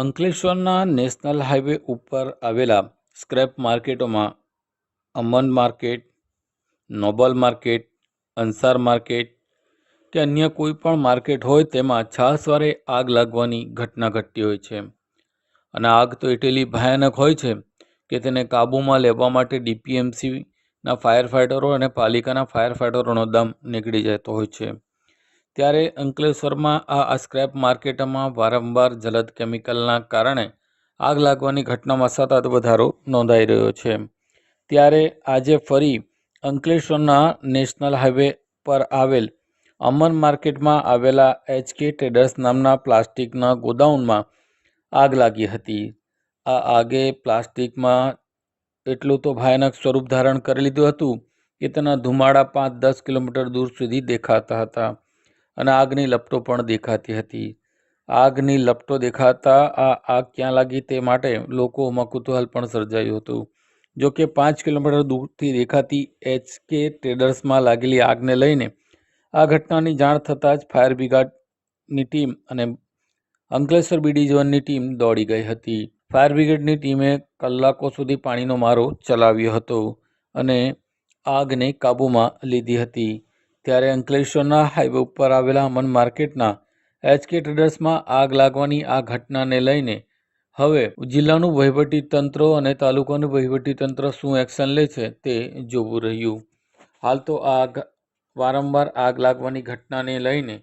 અંકલેશ્વરના national highway ઉપર આવેલા scrap માર્કેટોમાં Aman market, noble market, Ansar market કે અન્ય કોઈ પણ માર્કેટ હોય તેમાં છાસવારે આગ લાગવાની ઘટના ઘટતી હોય છે. અને આગ તો એટલી ભયાનક હોય છે કે તેને કાબૂમાં લેવા માટે ડીપીએમસીના ફાયર ફાઇટરો અને પાલિકાના ફાયર ફાઇટરોનો દમ નીકળી જતો હોય છે. ત્યારે અંકલેશ્વરમાં આ સ્ક્રેપ માર્કેટમાં વારંવાર જલદ કેમિકલના કારણે આગ લાગવાની ઘટનામાં સતત વધારો નોંધાઈ રહ્યો છે. ત્યારે આજે ફરી અંકલેશ્વરના નેશનલ હાઈવે પર આવેલ અમન માર્કેટમાં આવેલા એચકે ટ્રેડર્સ નામના પ્લાસ્ટિકના ગોડાઉનમાં આગ લાગી હતી. આ આગે પ્લાસ્ટિકમાં એટલું તો ભયાનક સ્વરૂપ ધારણ કરી લીધું હતું કે તેના ધુમાડા પાંચ દસ કિલોમીટર દૂર સુધી દેખાતા હતા. અને આગની લપટો પણ દેખાતી હતી. આગની લપટો દેખાતા આ આગ ક્યાં લાગી તે માટે લોકોમાં કુતૂહલ પણ સર્જાયું હતું. જો કે પાંચ કિલોમીટર દૂરથી દેખાતી એચકે ટ્રેડર્સમાં લાગેલી આગને લઈને આ ઘટનાની જાણ થતાં જ ફાયર બ્રિગેડની ટીમ અને અંકલેશ્વર બી ડિવિઝનની ટીમ દોડી ગઈ હતી. ફાયર બ્રિગેડની ટીમે કલાકો સુધી પાણીનો મારો ચલાવ્યો હતો અને આગને કાબૂમાં લીધી હતી. ત્યારે અંકલેશ્વરના હાઈવે ઉપર આવેલા અમન માર્કેટના એચકે ટ્રેડર્સમાં આગ લાગવાની આ ઘટનાને લઈને હવે જિલ્લાનું વહીવટી તંત્ર અને તાલુકાનું વહીવટી તંત્ર શું એક્શન લે છે તે જોવું રહ્યું હાલ તો આગ વારંવાર આગ લાગવાની ઘટનાને લઈને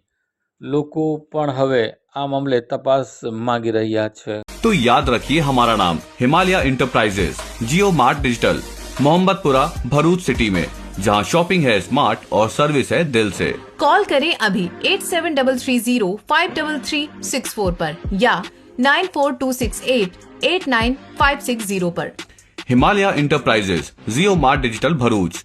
લોકો પણ હવે આ મામલે તપાસ માંગી રહ્યા છે तो याद रखिए हमारा नाम Himalaya enterprises Jio mart digital Mohammadpura Bharuch city में जहाँ शॉपिंग है स्मार्ट और सर्विस है दिल से। कॉल करें अभी eight seven double three zero five double three six four आरोप या nine four two six eight eight nine five six zero आरोप Himalaya enterprises Jio mart digital Bharuch.